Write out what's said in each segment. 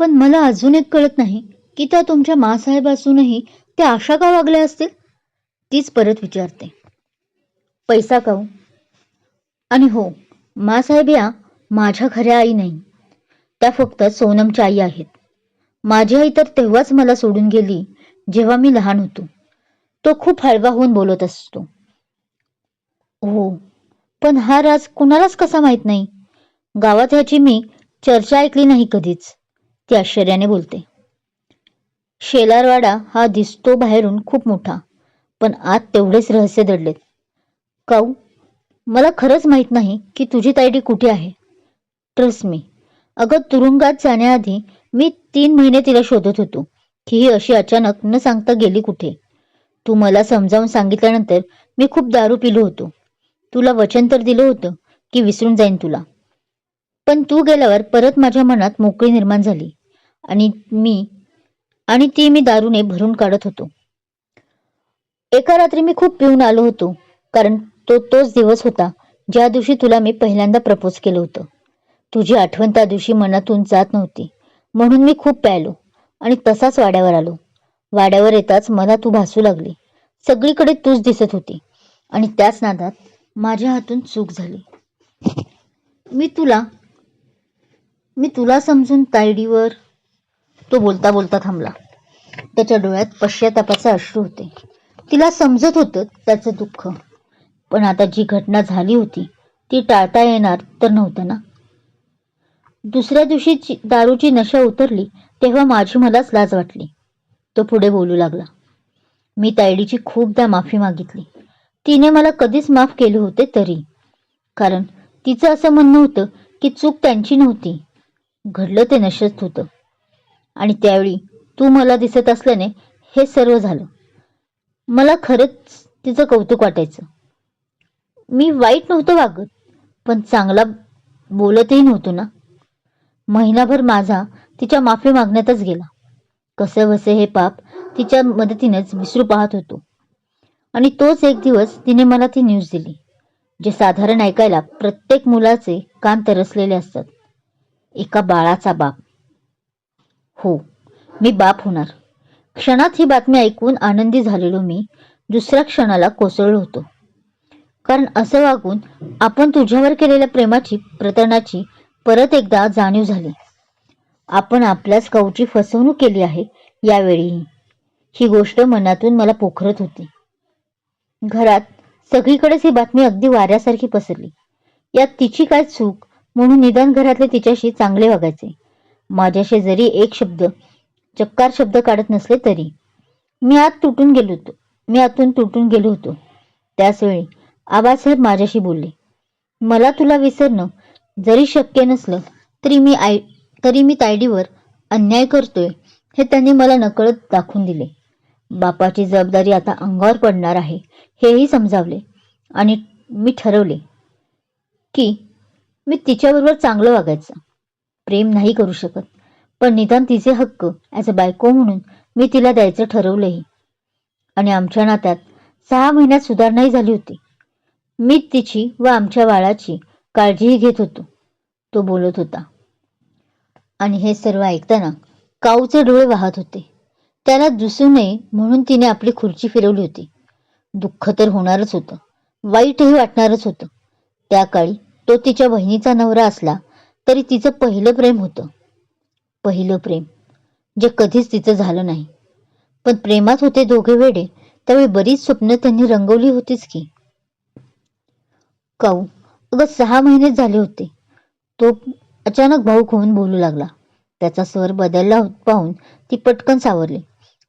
पण मला अजून एक कळत नाही की त्या तुमच्या मासाहेब असूनही त्या अशा का वागल्या असतील? तीच परत विचारते. पैसा काऊ आणि हो मासाहेब या माझ्या खऱ्या आई नाही. त्या फक्त सोनमच्या आई आहेत. माझी आई तर तेव्हाच मला सोडून गेली जेव्हा मी लहान होतो. तो खूप हळवा होऊन बोलत असतो. हो पण हा राज कुणालाच कसा माहीत नाही? गावात ह्याची मी चर्चा ऐकली नाही कधीच. ती आश्चर्याने बोलते. शेलारवाडा हा दिसतो बाहेरून खूप मोठा पण आत तेवढेच रहस्य दडलेत. काऊ? मला खरंच माहीत नाही की तुझी तायडी कुठे आहे. ट्रस्ट मी अगं तुरुंगात जाण्याआधी मी तीन महिने तिला शोधत होतो की ही अशी अचानक न सांगता गेली कुठे? तू मला समजावून सांगितल्यानंतर मी खूप दारू पिलो होतो. तुला वचन तर दिलं होतं की विसरून जाईन तुला. पण तू गेल्यावर परत माझ्या मनात मोकळी निर्माण झाली. आणि मी आणि ती मी दारूने भरून काढत होतो. एका रात्री मी खूप पिऊन आलो होतो कारण तो तोच दिवस होता ज्या दिवशी तुला मी पहिल्यांदा प्रपोज केलं होतं. तुझी आठवण त्या दिवशी मनातून जात नव्हती म्हणून मी खूप प्यायलो आणि तसाच वाड्यावर आलो. वाड्यावर येताच मला तू भासू लागली. सगळीकडे तूच दिसत होती आणि त्याच नादात माझ्या हातून चूक झाली. मी तुला मी तुला समजून तायडीवर तो बोलता बोलता थांबला. त्याच्या डोळ्यात पश्चातापाचे अश्रू होते. तिला समजत होतं त्याचं दुःख. पण आता जी घटना झाली होती ती टाळता येणार तर नव्हतं ना? दुसऱ्या दिवशी दारूची नशा उतरली तेव्हा माझी मलाच लाज वाटली. तो पुढे बोलू लागला. मी तायडीची खूपदा माफी मागितली. तिने मला कधीच माफ केले होते तरी. कारण तिचं असं म्हणणं होतं की चूक त्यांची नव्हती. घडलं ते नशत होतं. आणि त्यावेळी तू मला दिसत असल्याने हे सर्व झालं. मला खरंच तिचं कौतुक वाटायचं. मी वाईट नव्हतं वागत पण चांगला बोलतही नव्हतो ना. महिनाभर माझा तिच्या माफी मागण्यातच गेला. कसे वसे हे पाप तिच्या मदतीनेच विसरू पाहत होतो. आणि तोच एक दिवस तिने मला ती न्यूज दिली जे साधारण ऐकायला प्रत्येक मुलाचे कान तरसलेले असतात. एका बाळाचा बाप. हो मी बाप होणार. क्षणात ही बातमी ऐकून आनंदी झालेलो मी दुसऱ्या क्षणाला कोसळलो होतो. कारण असं वागून आपण तुझ्यावर केलेल्या प्रेमाची प्रतरणाची परत एकदा जाणीव झाली. आपण आपल्याच कवची फसवणूक केली आहे यावेळीही. ही गोष्ट मनातून मला पोखरत होती. घरात सगळीकडेच ही बातमी अगदी वाऱ्यासारखी पसरली. यात तिची काय चूक म्हणून निदान घरातले तिच्याशी चांगले वागायचे. माझ्याशी जरी एक शब्द चक्कार शब्द काढत नसले तरी. मी आत तुटून गेलो होतो. मी आतून तुटून गेलो होतो. त्याचवेळी आबासाहेब माझ्याशी बोलले मला तुला विसरणं जरी शक्य नसलं तरी मी आय तरी मी तायडीवर अन्याय करतोय हे त्यांनी मला नकळत दाखवून दिले. बापाची जबाबदारी आता अंगावर पडणार आहे हेही समजावले आणि मी ठरवले की मी तिच्याबरोबर चांगलं वागायचं. प्रेम नाही करू शकत. पण निदान तिचे हक्क ॲज अ बायको म्हणून मी तिला द्यायचं ठरवलंही. आणि आमच्या नात्यात सहा महिन्यात सुधारणाही झाली होती. मी तिची व आमच्या बाळाची काळजीही घेत होतो. तो बोलत होता. आणि हे सर्व ऐकताना काऊचे डोळे वाहत होते. त्याला दिसू नये म्हणून तिने आपली खुर्ची फिरवली होती. दुःख तर होणारच होतं. वाईटही वाटणारच होतं. त्या काळी तो तिच्या बहिणीचा नवरा असला तरी तिचं पहिलं प्रेम होतं. पहिलं प्रेम जे कधीच तिचं झालं नाही. पण प्रेमात होते दोघे वेडे त्यावेळी बरीच स्वप्न त्यांनी रंगवली होतीच की. काऊ अगं सहा महिनेच झाले होते. तो अचानक भाऊक होऊन बोलू लागला. त्याचा स्वर बदलला पाहून ती पटकन सावरली.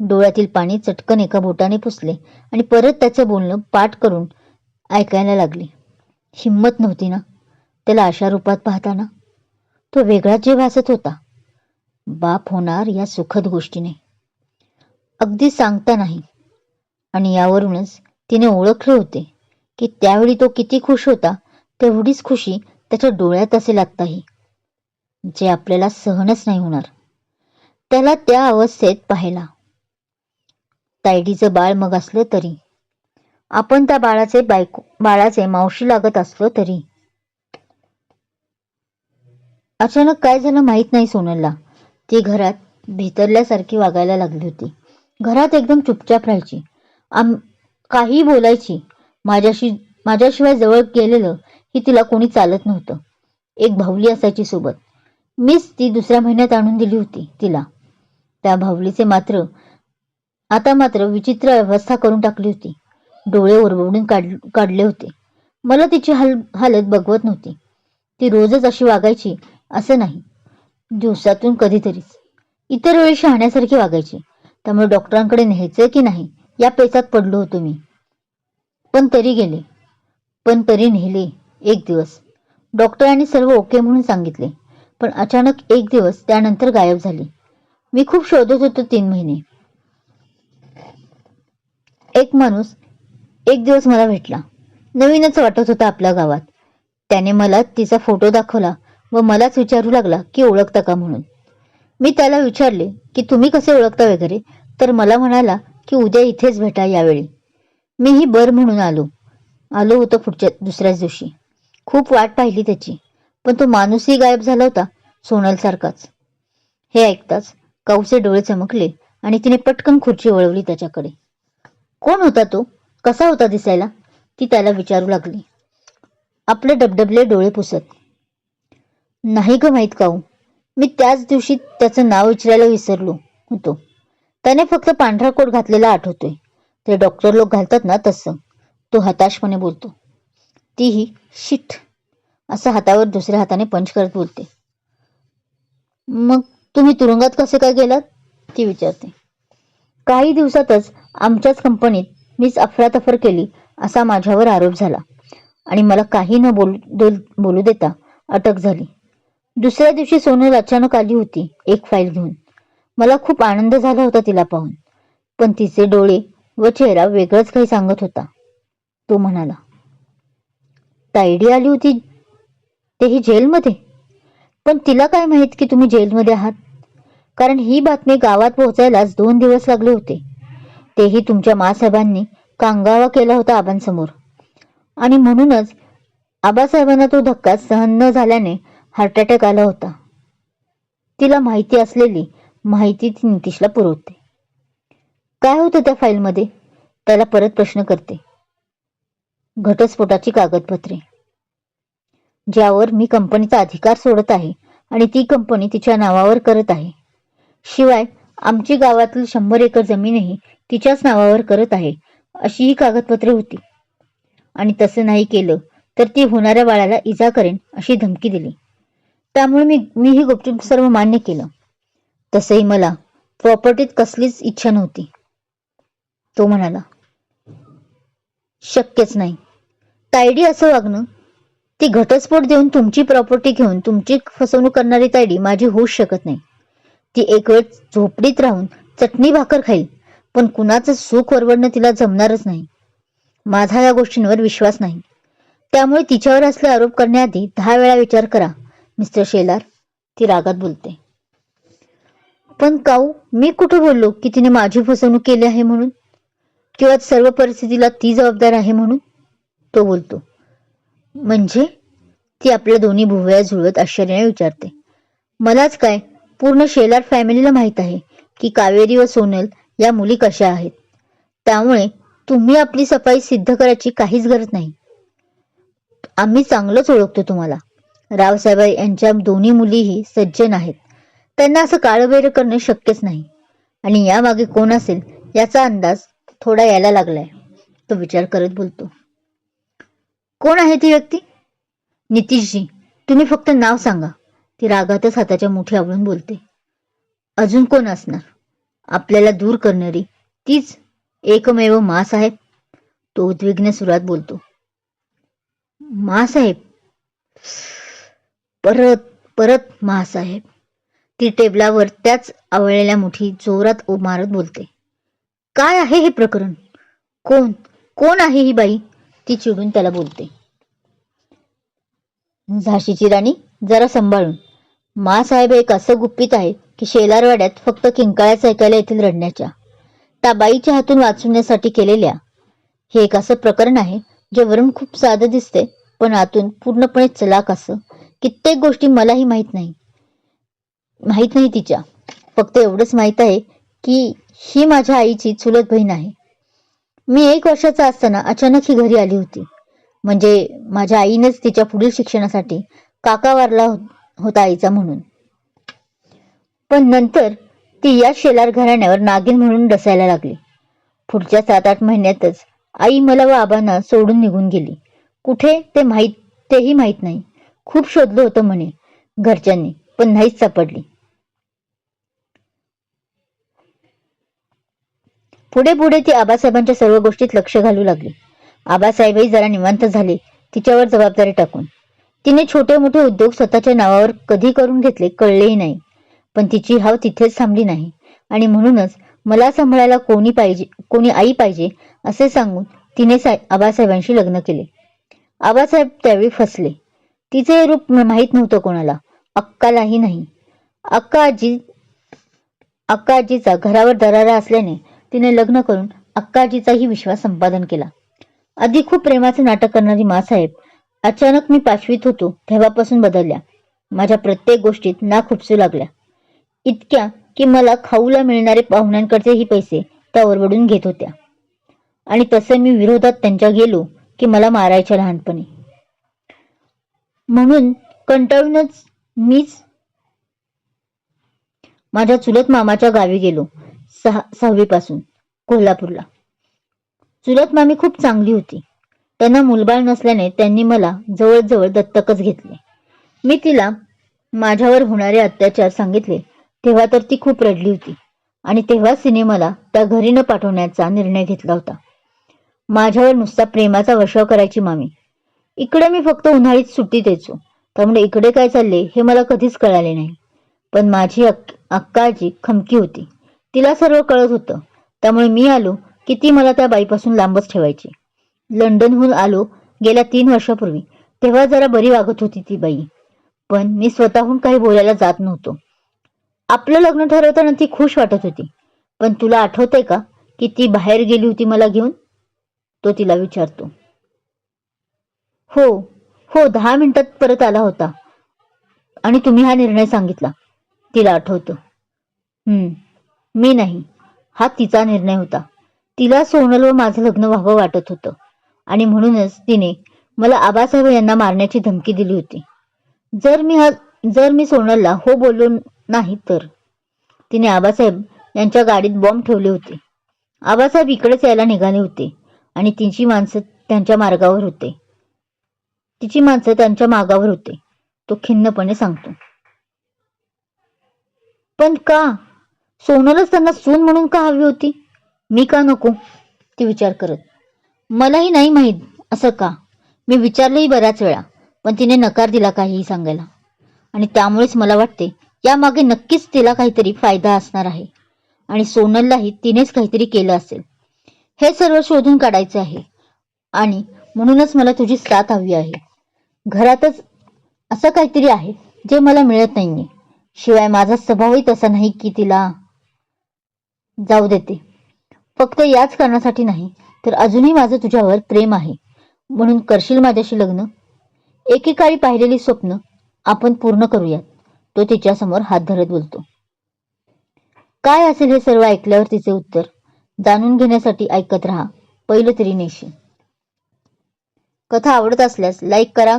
डोळ्यातील पाणी चटकन एका बोटाने पुसले आणि परत त्याचं बोलणं पाठ करून ऐकायला लागली. हिंमत नव्हती ना? त्याला अशा रूपात पाहताना? तो वेगळाच जीव भासत होता. बाप होणार या सुखद गोष्टीने. अगदी सांगता नाही. आणि यावरूनच तिने ओळखले होते की त्यावेळी तो किती खुश होता तेवढीच खुशी त्याच्या डोळ्यात असेल आत्ताही जे आपल्याला सहनच नाही होणार. त्याला त्या अवस्थेत पाहिला. तायडीचं बाळ मग असलं तरी. आपण त्या बाळाचे बायको बाळाचे मावशी लागत असलो तरी. अचानक काय झालं माहीत नाही सोनलला. ती घरात भितरल्यासारखी वागायला लागली होती. घरात एकदम चुपचाप राहायची. आम काही बोलायची. माझ्याशी माझ्याशिवाय जवळ गेलेलं ही तिला कोणी चालत नव्हतं. एक भावली असायची सोबत. मीच ती दुसऱ्या महिन्यात आणून दिली होती तिला. त्या भावलीचे मात्र आता मात्र विचित्र अवस्था करून टाकली होती. डोळे ओरबडून काढ काढले होते. मला तिची हाल हालत बघवत नव्हती. ती रोजच अशी वागायची असं नाही. दिवसातून कधीतरीच. इतर वेळी शहाण्यासारखी वागायची. त्यामुळे डॉक्टरांकडे न्यायचं की नाही या पेचात पडलो होतो मी. पण तरी गेले. पण तरी नेले. एक दिवस. डॉक्टरांनी सर्व ओके म्हणून सांगितले. पण अचानक एक दिवस त्यानंतर गायब झाली. मी खूप शोधत होतो तीन महिने. एक माणूस एक दिवस मला भेटला. नवीनच वाटत होता आपल्या गावात. त्याने मला तिचा फोटो दाखवला. व मलाच विचारू लागला की ओळखता का म्हणून. मी त्याला विचारले की तुम्ही कसे ओळखता वगैरे? तर मला म्हणाला की उद्या इथेच भेटा यावेळी. मीही बर म्हणून आलो. आलो होतो पुढच्या दुसऱ्याच दिवशी. खूप वाट पाहिली त्याची पण तो माणूसही गायब झाला होता सोनलसारखाच हे ऐकताच काऊचे डोळे चमकले आणि तिने पटकन खुर्ची वळवली त्याच्याकडे. कोण होता तो? कसा होता दिसायला? ती त्याला विचारू लागली. आपले डबडबले डोळे पुसत. नाही ग माहीत काऊ मी त्याच दिवशी त्याचं नाव विचारायला विसरलो होतो. त्याने फक्त पांढरा कोट घातलेला आठवतोय. ते डॉक्टर लोक घालतात ना तसं. तो हताशपणे बोलतो. तीही शिट असं हातावर दुसऱ्या हाताने पंच करत बोलते. मग तुम्ही तुरुंगात कसे काय गेलात? ती विचारते. काही दिवसातच आमच्याच कंपनीत मीच अफरातफर केली असा माझ्यावर आरोप झाला. आणि मला काही न बोल बोलू देता अटक झाली. दुसऱ्या दिवशी सोनल अचानक आली होती एक फाईल घेऊन. मला खूप आनंद झाला होता तिला पाहून. पण तिचे डोळे व चेहरा वेगळंच काही सांगत होता. तो म्हणाला तायडी आली होती तेही जेलमध्ये? पण तिला काय माहीत की तुम्ही जेलमध्ये आहात? कारण ही बातमी गावात पोहोचायलाच दोन दिवस लागले होते. तेही तुमच्या मासाहेबांनी कांगावा केला होता आबांसमोर. आणि म्हणूनच आबासाहेबांना तो धक्का सहन न झाल्याने हार्ट अटॅक आला होता. तिला माहिती असलेली माहिती ती नितीशला पुरवते. काय होतं त्या फाईलमध्ये? त्याला परत प्रश्न करते. घटस्फोटाची कागदपत्रे. ज्यावर मी कंपनीचा अधिकार सोडत आहे आणि ती कंपनी तिच्या नावावर करत आहे. शिवाय आमची गावातील शंभर एकर जमीनही तिच्याच नावावर करत आहे अशी ही कागदपत्रे होती. आणि तसं नाही केलं तर ती होणाऱ्या बाळाला इजा करेन अशी धमकी दिली. त्यामुळे मी मी ही गुपचूप सर्व मान्य केलं. तसंही मला प्रॉपर्टीत कसलीच इच्छा नव्हती. तो म्हणाला शक्यच नाही. तायडी असं वागणं ती घटस्फोट देऊन तुमची प्रॉपर्टी घेऊन तुमची फसवणूक करणारी तायडी माझी होऊच शकत नाही. ती एक वेळ झोपडीत राहून चटणी भाकर खाईल पण कुणाचं सुख वरवडणं तिला जमणारच नाही. माझा या गोष्टींवर विश्वास नाही. त्यामुळे तिच्यावर असले आरोप करण्याआधी दहा वेळा विचार करा. मिस्टर शेलार. ती रागात बोलते. पण काऊ मी कुठं बोललो की तिने माझी फसवणूक केली आहे म्हणून? किंवा सर्व परिस्थितीला ती जबाबदार आहे म्हणून? तो बोलतो. म्हणजे? ती आपल्या दोन्ही भुवया जुळवत आश्चर्याने विचारते. मलाच काय? पूर्ण शेलार फॅमिलीला माहीत आहे की कावेरी व सोनल या मुली कशा आहेत. त्यामुळे तुम्ही आपली सफाई सिद्ध करायची काहीच गरज नाही. आम्ही चांगलंच ओळखतो तुम्हाला. रावसाहेब यांच्या दोन्ही मुलीही सज्जन आहेत. त्यांना असं काळबेर करणे शक्यच नाही. आणि यामागे कोण असेल याचा अंदाज थोडा यायला लागलाय. तो विचार करत बोलतो. कोण आहे ती व्यक्ती? नितीशजी तुम्ही फक्त नाव सांगा. ती रागातच हाताच्या मुठी आवळून बोलते. अजून कोण असणार? आपल्याला दूर करणारी तीच एकमेव मासाहेब? तो उद्विग्न सुरात बोलतो. मासाहेब? परत परत महासाहेब. ती टेबलावर त्याच आवळलेल्या मुठी जोरात ओ मारत बोलते. काय आहे हे प्रकरण? कोण कोण आहे ही बाई? ती चिडून त्याला बोलते. झाशीची राणी जरा सांभाळून. मासाहेब एक असं गुप्पित आहे की शेलारवाड्यात फक्त किंकाळ्याच ऐकायला येतील रडण्याच्या. त्या बाईच्या हातून वाचवण्यासाठी केलेल्या. हे एक असं प्रकरण आहे जे वरून खूप साधं दिसते पण आतून पूर्णपणे चलाक असं कित्येक गोष्टी मलाही माहीत नाही. माहीत नाही तिच्या. फक्त एवढंच माहीत आहे की ही माझ्या आईची चुलत बहीण आहे. मी एक वर्षाचा असताना अचानक ही घरी आली होती. म्हणजे माझ्या आईनेच तिच्या पुढील शिक्षणासाठी काका वारला हो-, होता आईचा म्हणून. पण नंतर ती या शेलार घराण्यावर नागिन म्हणून डसायला लागली. पुढच्या सात आठ महिन्यातच आई मला व आबांना सोडून निघून गेली. कुठे ते माहीत तेही माहीत नाही. खूप शोधलं होतं म्हणे घरच्यांनी पण नाहीच सापडली. पुढे पुढे ती आबासाहेबांच्या सर्व गोष्टीत लक्ष घालू लागली. आबासाहेबही जरा निवांत झाले तिच्यावर जबाबदारी टाकून. तिने छोटे मोठे उद्योग स्वतःच्या नावावर कधी करून घेतले कळलेही नाही पण तिची हाव तिथेच थांबली नाही. आणि म्हणूनच मला सांभाळायला कोणी पाहिजे कोणी आई पाहिजे असे सांगून तिने सा आबासाहेबांशी लग्न केले. आबासाहेब त्यावेळी फसले. तिचे हे रूप माहीत नव्हतं कोणाला. अक्कालाही नाही. अक्का आजी अक्का आजीचा घरावर दरारा असल्याने तिने लग्न करून अक्काजीचाही विश्वास संपादन केला. आधी खूप प्रेमाचे नाटक करणारी मासाहेब अचानक मी पाचवीत होतो तेव्हापासून बदलल्या. माझ्या प्रत्येक गोष्टीत ना खुपसू लागल्या. इतक्या की मला खाऊला मिळणारे पाहुण्यांकडचेही पैसे त्या ओरबडून घेत होत्या. आणि तसे मी विरोधात त्यांच्या गेलो की मला मारायच्या लहानपणी. म्हणून कंटाळूनच मीच माझ्या चुलत मामाच्या गावी गेलो सहा सहावीपासून कोल्हापूरला. चुलत मामी खूप चांगली होती. त्यांना मुलबाळ नसल्याने त्यांनी मला जवळजवळ दत्तकच घेतले. मी तिला माझ्यावर होणारे अत्याचार सांगितले तेव्हा तर ती खूप रडली होती आणि तेव्हा सिनेमाला त्या घरी न पाठवण्याचा निर्णय घेतला होता. माझ्यावर नुसता प्रेमाचा वर्षाव करायची मामी. इकडे मी फक्त उन्हाळीत सुट्टी यायचो त्यामुळे इकडे काय चालले हे मला कधीच कळाले नाही. पण माझी अक अक्काजी खमकी होती. तिला सर्व कळत होतं. त्यामुळे मी आलो की ती मला त्या बाईपासून लांबच ठेवायची. लंडनहून आलो गेल्या तीन वर्षापूर्वी. तेव्हा जरा बरी वागत होती ती बाई. पण मी स्वतःहून काही बोलायला जात नव्हतो. आपलं लग्न ठरवताना ती खुश वाटत होती. पण तुला आठवतंय का की ती बाहेर गेली होती मला घेऊन? तो तिला विचारतो. हो हो दहा मिनिटात परत आला होता. आणि तुम्ही हा निर्णय सांगितला. तिला आठवतं. मी नाही. हा तिचा निर्णय होता. तिला सोनल व माझं लग्न व्हावं वाटत होतं. आणि म्हणूनच तिने मला आबासाहेब यांना मारण्याची धमकी दिली होती. जर मी हा जर मी सोनलला हो बोललो नाही तर. तिने आबासाहेब यांच्या गाडीत बॉम्ब ठेवले होते. आबासाहेब इकडेच यायला निघाले होते. आणि तिची माणसं त्यांच्या मार्गावर होते. तिची माणसं त्यांच्या मागावर होते. तो खिन्नपणे सांगतो. पण का? सोनलच त्यांना सून म्हणून का हवी होती? मी का नको? ती विचार करत. मलाही नाही माहीत असं का? मी विचारलंही बऱ्याच वेळा पण तिने नकार दिला काहीही सांगायला. आणि त्यामुळेच मला वाटते यामागे नक्कीच तिला काहीतरी फायदा असणार आहे. आणि सोनललाही तिनेच काहीतरी केलं असेल. हे सर्व शोधून काढायचे आहे. आणि म्हणूनच मला तुझी साथ हवी आहे. घरातच असं काहीतरी आहे जे मला मिळत नाहीये. शिवाय माझा स्वभावही तसा नाही की तिला जाऊ देते. फक्त याच कारणासाठी नाही तर अजूनही माझं तुझ्यावर प्रेम आहे. म्हणून करशील माझ्याशी लग्न? एकेकाळी पाहिलेली स्वप्न आपण पूर्ण करूयात. तो तिच्यासमोर हात धरत बोलतो. काय असेल हे सर्व ऐकल्यावर तिचे उत्तर? जाणून घेण्यासाठी ऐकत राहा. पहिलं तरी नेशी. कथा आवडत असल्यास लाईक करा.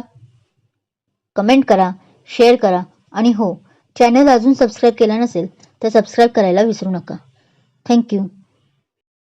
कमेंट करा शेअर करा आणि हो चॅनल अजून सबस्क्राईब केला नसेल तर सबस्क्राईब करायला विसरू नका. थँक्यू.